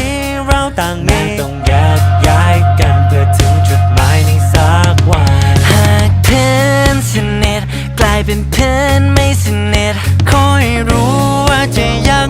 ี่ เราต่ต้องแยกย้ายกันเพื่อถึงจุดหมายในสักวัน หากเพื่อนสนิทกลายเป็นเพื่อนไม่สนิทคอยรู้ว่าจะยัง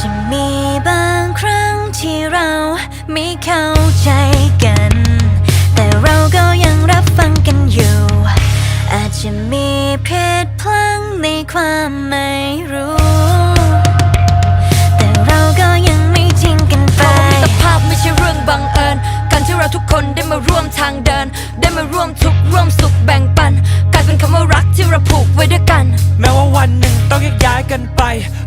จะมีบางครั้งที่เราไม่เข้าใจกัน แต่เราก็ยังรับฟังกันอยู่ อาจจะมีเพศพลังในความไม่รู้ แต่เราก็ยังไม่ทิ้งกันไปมิตรภาพไม่ใช่เรื่องบังเอิญ การที่เราทุกคนได้มาร่วมทางเดิน ได้มาร่วมทุกข์ร่วมสุขแบ่งปัน เป็นคำว่ารักที่เราผูกไว้ด้วยกัน แม้ว่าวันหนึ่งต้องแยกย้ายกันไป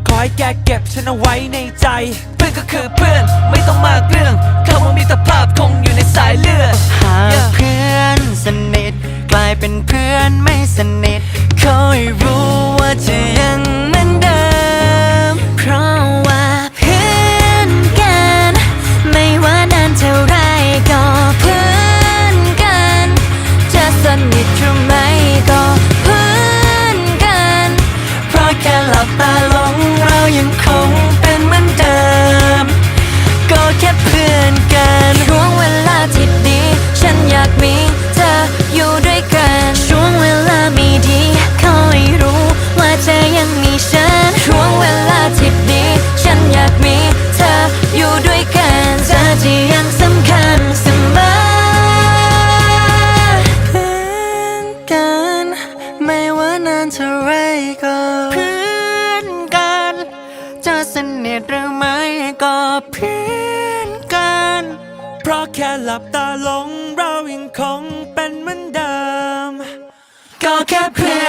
ขอให้แกเก็บฉันเอาไว้ในใจ เพื่อนก็คือเพื่อนไม่ต้องมากเรื่องคำว่ามิตรภาพคงอยู่ในสายเลือดหากเพื่อนสนิทกลายเป็นเพื่อนไม่สนิทคอยรู้ว่าจะยังเหมือนเดิม เพราะว่าเพื่อนกัน ไม่ว่านานเท่าไรก็เพื่อนกัน จะสนิท หลับตาลงเรายังคงเป็นเหมือนเดิม ก็แค่เพื่อนกันช่วงเวลาที่ดี ฉันอยากมีเธออยู่ด้วยกันช่วงเวลาไม่ดีขอให้รู้ว่าเธอยังมีฉันช่วงเวลาที่ดี ฉันอยากมีเธออยู่ด้วยกันเธอที่ยังสำคัญเสมอเพื่อนกัน ไม่ว่านานเท่าไรก็เพื่อ เนิทหรือไม่ก็เพี้ยนกัน เพราะแค่หลับตาลงเรายังคงเป็นเหมือนเดิม ก็แค่เพื่อนกัน